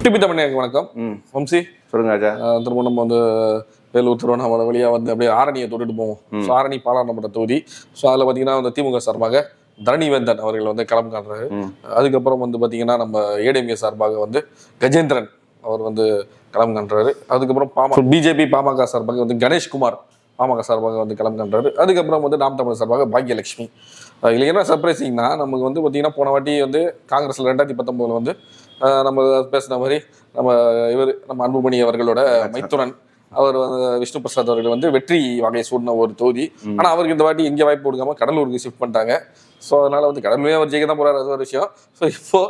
DP தமிழக வணக்கம். வம்சி சொல்லுங்க ராஜா. திரும்ப நம்ம வந்து வேலூர் திருவண்ணாமலை வழியாக வந்து அப்படியே ஆரணியை தொட்டுட்டு போவோம். ஸோ ஆரணி பாராளுமன்ற தொகுதி. ஸோ அதில் பார்த்தீங்கன்னா வந்து திமுக சார்பாக தரணிவேந்தன் அவர்கள் வந்து களம் காட்டுறாரு ம். அதுக்கப்புறம் வந்து பார்த்தீங்கன்னா நம்ம ஏடிஎம்கே சார்பாக வந்து கஜேந்திரன் அவர் வந்து களம் காண்றாரு. அதுக்கப்புறம் பாமக பிஜேபி பாமக சார்பாக வந்து கணேஷ்குமார் பாமக சார்பாக வந்து களம் காண்றாரு. அதுக்கப்புறம் வந்து நாம் தமிழர் சார்பாக பாக்யலட்சுமி. இதுல என்ன சர்ப்ரைசிங்னா நமக்கு வந்து பார்த்தீங்கன்னா போன வாட்டி வந்து காங்கிரஸ்ல ரெண்டாயிரத்தி பத்தொன்பதுல வந்து நம்ம பேசின மாதிரி நம்ம இவர் நம்ம அன்புமணி அவர்களோட மைத்துனன். அவர் வந்து விஷ்ணு பிரசாத் அவர்கள் வந்து வெற்றி வகை சூடின ஒரு தொகுதி. ஆனா அவருக்கு இந்த வாட்டி எங்கே வாய்ப்பு கொடுக்காம கடலூருக்கு ஷிஃப்ட் பண்ணிட்டாங்க. ஸோ அதனால வந்து கடலூரே அவர் ஜெயிக்க தான் போறாரு அது ஒரு விஷயம். ஸோ இப்போ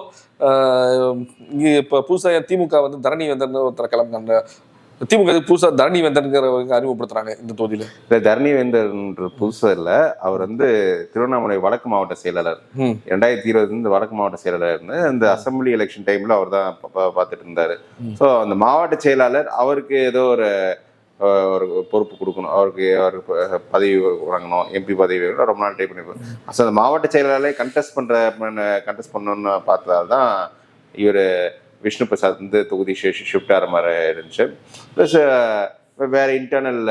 இப்போ புதுசாக திமுக வந்து தரணி வேந்தன் ஒருத்தர் கிளம்புறாங்க திமுக புதுசா தரணி வேந்தன்கிறவங்க அறிமுகப்படுத்துறாங்க இந்த தொகுதியில. இந்த தரணி வேந்தர்ன்ற புதுசு இல்ல. அவர் வந்து திருவண்ணாமலை வடக்கு மாவட்ட செயலாளர். ம். ரெண்டாயிரத்தி இருபதுல இருந்து வடக்கு மாவட்ட செயலாளர் இருந்து அந்த அசம்பிளி எலெக்ஷன் டைம்ல அவர் தான் பார்த்துட்டு இருந்தாரு. ஸோ அந்த மாவட்ட செயலாளர் அவருக்கு ஏதோ ஒரு ஒரு பொறுப்பு கொடுக்கணும். அவருக்கு அவருக்கு பதவி வாங்கணும். எம்பி பதவி ரொம்ப நாள் ட்ரை பண்ணி ஸோ அந்த மாவட்ட செயலாளரே கண்டெஸ்ட் பண்ற கண்டெஸ்ட் பண்ணணும்னு பார்த்ததால் தான் இவர் விஷ்ணு பிரசாத் வந்து தொகுதி ஷிஃப்ட் ஆகிற மாதிரி இருந்துச்சு ப்ளஸ் வேறு இன்டர்னல்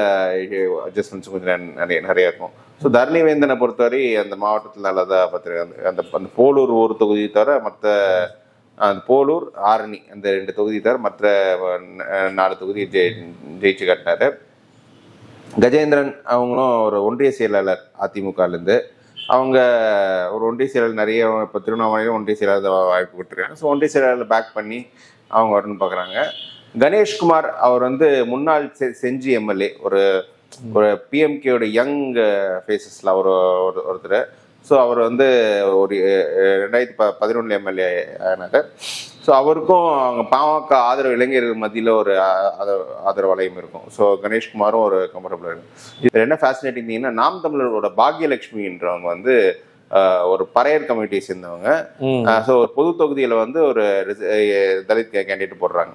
அட்ஜஸ்ட்மெண்ட்ஸ் கொஞ்சம் நிறைய நிறைய இருக்கும். ஸோ தரணிவேந்தனை பொறுத்தவரை அந்த மாவட்டத்தில் நல்லதாக பார்த்துருக்காங்க அந்த அந்த போலூர் ஒரு தொகுதி தவிர மற்ற அந்த போலூர் ஆரணி அந்த ரெண்டு தொகுதி தவிர மற்ற நாலு தொகுதி ஜெயி ஜெயிச்சு காட்டினாரு. கஜேந்திரன் அவங்களும் ஒரு ஒன்றிய செயலாளர் அதிமுகலேருந்து. அவங்க ஒரு ஒன்றிய செயலாளர் நிறைய இப்போ திருவண்ணாமலையில் ஒன்றிய செயலாளர் வாய்ப்பு கொடுத்துருக்காங்க. ஸோ ஒன்றிய செயலாளர் பேக் பண்ணி அவங்க வரணும்னு பார்க்குறாங்க கணேஷ்குமார் அவர் வந்து முன்னாள் செ- செஞ்சி எம்எல்ஏ. ஒரு ஒரு பிஎம்கேயோட யங் ஃபேஸஸில் அவர் ஒரு ஒருத்தர். ஸோ அவர் வந்து ஒரு ரெண்டாயிரத்தி ப பதினொன்று எம்எல்ஏ ஆனாங்க ஸோ அவருக்கும் அவங்க பாமக ஆதரவு இளைஞர்கள் மத்தியில் ஒரு ஆ- ஆதரவு ஆதரவு வளையம் இருக்கும். ஸோ கணேஷ்குமாரும் ஒரு கம்ஃபர்டபுளாக இருக்கும். இதில் என்ன ஃபேசினேட்டிங் நாம் தமிழரோட பாக்யலட்சுமின்றவங்க வந்து ஒரு பறையர் கமிட்டியை சேர்ந்தவங்க. ஸோ ஒரு பொது தொகுதியில் வந்து ஒரு தலித் கேண்டிடேட் போடுறாங்க.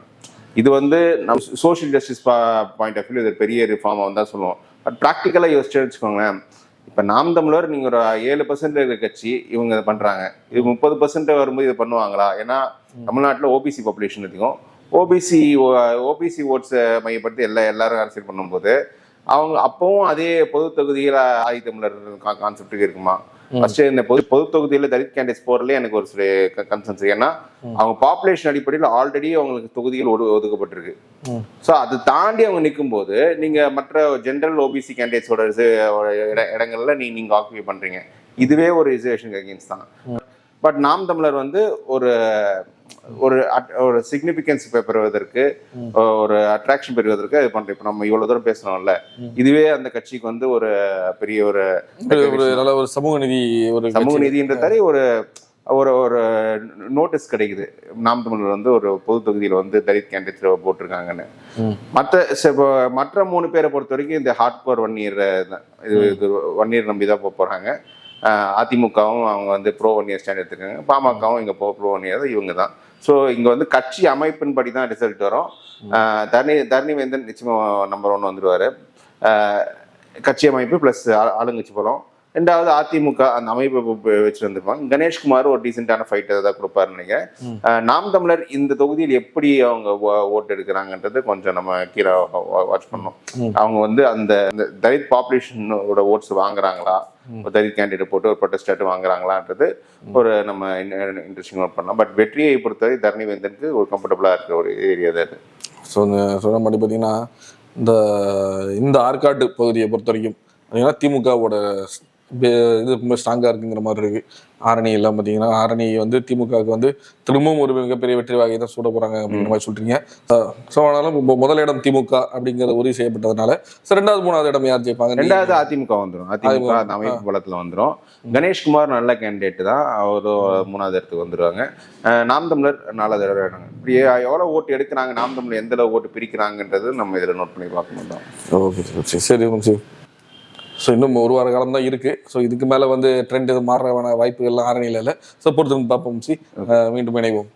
இது வந்து நம்ம social justice point of view இது பெரிய ரிஃபார்மாக தான் சொல்லுவோம். பட் ப்ராக்டிக்கலாக யோசிச்சு வச்சுக்கோங்களேன் இப்போ நாம் தமிழர் நீங்கள் ஒரு ஏழு பர்சன்ட் இருக்கிற கட்சி இவங்க இதை பண்ணுறாங்க இது முப்பது பர்சன்ட் வரும்போது இதை பண்ணுவாங்களா? ஏன்னா தமிழ்நாட்டில் ஓபிசி பாப்புலேஷன் அதிகம். ஓபிசி ஓபிசி ஓட்ஸை மையப்படுத்தி எல்லா எல்லாரும் அரசியல் பண்ணும்போது அவங்க அப்பவும் அதே பொது தொகுதியில் ஆதி தமிழர் கான்செப்டுக்கு இருக்குமா? ஃபர்ஸ்ட் இந்த பொது பொது தொகுதியில் தலித் கேண்டிடேட்ஸ் போறதுல எனக்கு ஒரு கன்சர்ன்ஸ் ஏன்னா அவங்க பாப்புலேஷன் அடிப்படையில் ஆல்ரெடி அவங்களுக்கு தொகுதிகள் ஒடு ஒதுக்கப்பட்டிருக்கு. ஸோ அது தாண்டி அவங்க நிற்கும்போது நீங்க மற்ற ஜென்ரல் ஓபிசி கேண்டிடேட்ஸோட இடங்கள்ல நீ நீங்க ஆக்குபை பண்றீங்க. இதுவே ஒரு ரிசர்வேஷன் அகேன்ஸ்ட் தான். பட் நாம் தமிழர் வந்து ஒரு ஒரு ஒரு சிக்னிஃபிகன்ஸ் பெறுவதற்கு ஒரு அட்ராக்ஷன் பெறுவதற்கு இது பண்றோம். இப்போ நம்ம இவ்வளவு தூரம் பேசுறோம்ல. இதுவே அந்த கட்சிக்கு வந்து ஒரு பெரிய ஒரு நல்ல ஒரு சமூக நீதி ஒரு சமூக. நீதின்ற தரை ஒரு ஒரு ஒரு நோட்டீஸ் கிடைக்குது. நாம் தமிழர் வந்து ஒரு பொது தொகுதியில் வந்து தலித் கேண்டிடேட் போட்டிருக்காங்கன்னு. மற்ற மற்ற மூணு பேரை பொறுத்த வரைக்கும் இந்த ஹார்ட் கோர் ஒன் இயர் இது இது ஒன் இயர் நம்பி தான் போக போகிறாங்க அதிமுகவும் அவங்க வந்து ப்ரோ ஒன் இயர் ஸ்டாண்ட் எடுத்துருக்காங்க. பாமகவும் இங்கே போ ப்ரோ ஒன் இயர் இவங்க தான். ஸோ இங்கே வந்து கட்சி அமைப்பின் படி தான் ரிசல்ட் வரும் தரணி தரணிவேந்தன் நிச்சயமாக நம்பர் ஒன் வந்துடுவார் கட்சி அமைப்பு ப்ளஸ் ஆளுங்கட்சி பலம் ரெண்டாவது அதிமுக அந்த அமைப்பை வ- வச்சு வந்திருப்பாங்க. கணேஷ்குமார் ஒரு டீசென்டான ஃபைட் தான் கொடுப்பாருன்னு நினைக்கிறேன். நாம் தமிழர் இந்த தொகுதியில் எப்படி அவங்க ஓட்டு எடுக்கிறாங்கன்றது கொஞ்சம் நம்ம கீழே வாட்ச் பண்ணோம் அவங்க வந்து அந்த அந்த தலித் பாப்புலேஷனோட ஓட்ஸ் வாங்குறாங்களா? ஒரு தலித் கேண்டிடேட் போட்டு ஒரு ப்ரொட்டஸ்டாட்டு வாங்குறாங்களான்றது ஒரு நம்ம இன்ட்ரெஸ்டிங் நோட் பண்ணலாம். பட் வெற்றியை பொறுத்தவரை தரணிவேந்தனுக்கு ஒரு கம்ஃபர்டபுளாக இருக்கிற ஒரு ஏரியா தான் இது ஸோ இந்த சொல்ல மாதிரி பார்த்தீங்கன்னா இந்த இந்த ஆற்காடு பகுதியை பொறுத்த வரைக்கும் பார்த்தீங்கன்னா திமுகவோட இது ரொம்ப ஸ்ட்ராங்காக இருக்குங்கிற மாதிரி இருக்கு. ஆரணி எல்லாம் பார்த்தீங்கன்னா ஆரணி வந்து திமுகவுக்கு வந்து திரும்பவும் ஒரு மிகப்பெரிய வெற்றி வாகை தான் சூட போகிறாங்க அப்படிங்கிற மாதிரி சொல்றீங்க. ஸோ ஆனாலும் இப்போ முதல் இடம் திமுக அப்படிங்கிறது உறுதி செய்யப்பட்டதுனால ஸோ ரெண்டாவது மூணாவது இடம் யார் ஜெயிப்பாங்க ரெண்டாவது அதிமுக வந்துடும் அதிமுக அந்த அமைப்பு பலத்தில் வந்துடும் கணேஷ்குமார் நல்ல கேண்டிடேட் தான். அவரும் மூணாவது இடத்துக்கு வந்துடுவாங்க நாம் தமிழர் நாலாவது இடம் இப்படி எவ்வளோ ஓட்டு எடுக்கிறாங்க நாம் தமிழர் எந்த அளவு ஓட்டு பிரிக்கிறாங்கன்றது நம்ம இதில் நோட் பண்ணி பார்க்கணும் தான். ஓகே சரி. சரி சரி. ஸோ இன்னும் ஒரு வார காலம் தான் இருக்கு. ஸோ இதுக்கு மேலே வந்து ட்ரெண்ட் இது மாறுறவான வாய்ப்புகள்லாம் ஆரணியில் இல்லை. ஸோ பொறுத்து பார்ப்போம் சி மீண்டும் இணைவோம்.